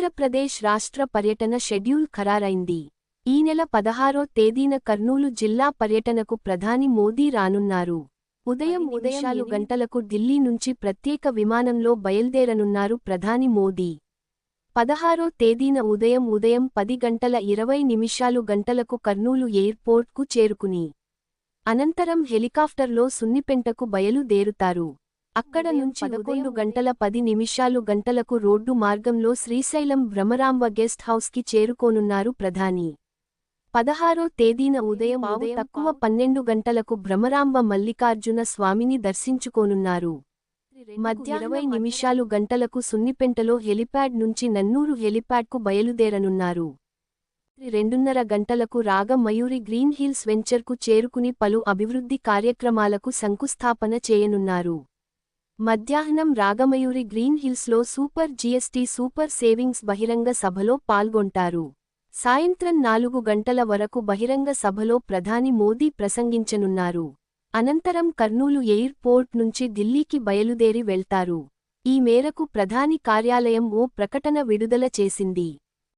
ఆంధ్రప్రదేశ్ రాష్ట్ర పర్యటన షెడ్యూల్ ఖరారైంది. ఈ నెల పదహారో తేదీన కర్నూలు జిల్లా పర్యటనకు ప్రధాని మోదీ రానున్నారు. ఉదయం ఉదయాలు గంటలకు ఢిల్లీ నుంచి ప్రత్యేక విమానంలో బయల్దేరనున్నారు ప్రధాని మోదీ. పదహారో తేదీన ఉదయం ఉదయం పది గంటల ఇరవై నిమిషాలు గంటలకు కర్నూలు ఎయిర్పోర్ట్కు చేరుకుని అనంతరం హెలికాప్టర్లో సున్నిపెంటకు బయలుదేరుతారు. అక్కడ నుంచి పదకొండు గంటల పది నిమిషాలు గంటలకు రోడ్డు మార్గంలో శ్రీశైలం భ్రమరాంబ గెస్ట్ హౌస్కి చేరుకోనున్నారు ప్రధాని. పదహారో తేదీన ఉదయం ఆవు తక్కువ పన్నెండు గంటలకు భ్రమరాంబ మల్లికార్జున స్వామిని దర్శించుకోనున్నారు. మధ్య ఇరవై నిమిషాలు గంటలకు సున్నిపెంటలో హెలిప్యాడ్ నుంచి నన్నూరు హెలిప్యాడ్కు బయలుదేరనున్నారు. రెండున్నర గంటలకు రాగ మయూరి గ్రీన్ హిల్స్ వెంచర్కు చేరుకుని పలు అభివృద్ధి కార్యక్రమాలకు శంకుస్థాపన చేయనున్నారు. మధ్యాహ్నం రాగమయూరి గ్రీన్ హిల్స్లో సూపర్ జీఎస్టీ సూపర్ సేవింగ్స్ బహిరంగ సభలో పాల్గొంటారు. సాయంత్రం నాలుగు గంటల వరకు బహిరంగ సభలో ప్రధాని మోదీ ప్రసంగించనున్నారు. అనంతరం కర్నూలు ఎయిర్పోర్ట్ నుంచి ఢిల్లీకి బయలుదేరి వెళ్తారు. ఈ మేరకు ప్రధాని కార్యాలయం ఓ ప్రకటన విడుదల చేసింది.